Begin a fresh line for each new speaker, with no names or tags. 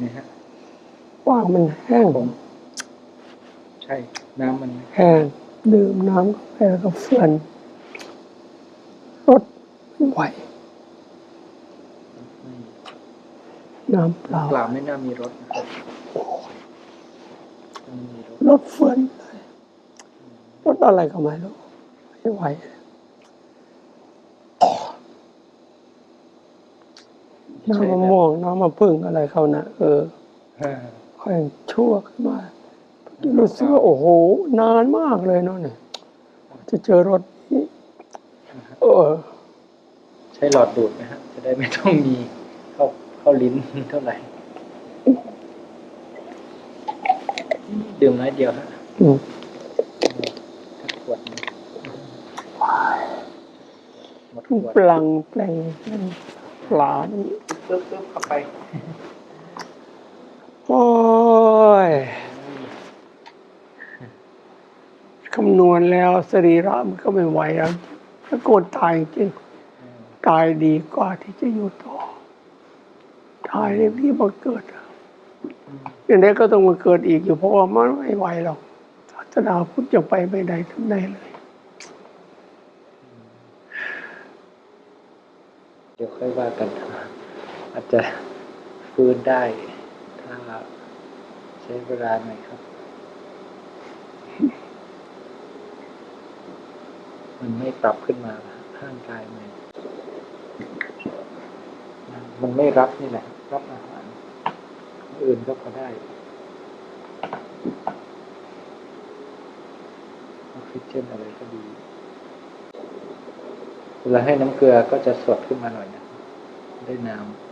นี่ฮะ
ว่างมันแห้ง
ผมใช่ น้ำมัน
แห้งดื่มน้ำกาแฟกับเฟื่อนรสไม่ไหว
ไม่
น้ำเปล่า
เปล่าไม่น่ามีรสนะครับไม่มีรส
รสเฟื่อนเลยรสอะไรก็ไม่รู้ไม่ไหว น้ำมะม่วงน้ำมะพึ่งอะไรเขานะเออ
เออ
ค่อยชั่วขึ้นมารู้สึกว่าโอ้โห นานมากเลยเนาะเนี่ยจะเจอรถนี้เออ
ใช้หลอดดูดนะฮะจะได้ไม่ต้องมีเข้าเข้าลิ้นเท่าไหร่ดื่มน้อยเดียวฮะ
อืม
สักขวดหนึ่งหมดขวด
ปลังแปลง เป็นปลานี่
ปึ๊บปึ๊บเข้าไป
โอ้ยคำนวณแล้วสรีระมันก็ไม่ไหวแล้วถ้าโกนตายจริงตายดีกว่าที่จะอยู่ต่อ ตายในที่มาเกิดอะอย่างนี้ก็ต้องมาเกิดอีกอยู่เพราะว่ามันไม่ไหวหรอกศาสนาพุทธจะไปไม่ได้ทั้งใดเลย
เดี๋ยวค่อยว่ากันอาจจะฟื้นได้ ถ้าใช้เวลาหน่อยครับ มันไม่ปรับขึ้นมาร่างกายมันมันไม่รับนี่แหละ รับอาหาร อื่นก็พอได้ออกซิเจนอะไรก็ดี เวลาให้น้ำเกลือก็จะสดขึ้นมาหน่อยนะได้น้ำ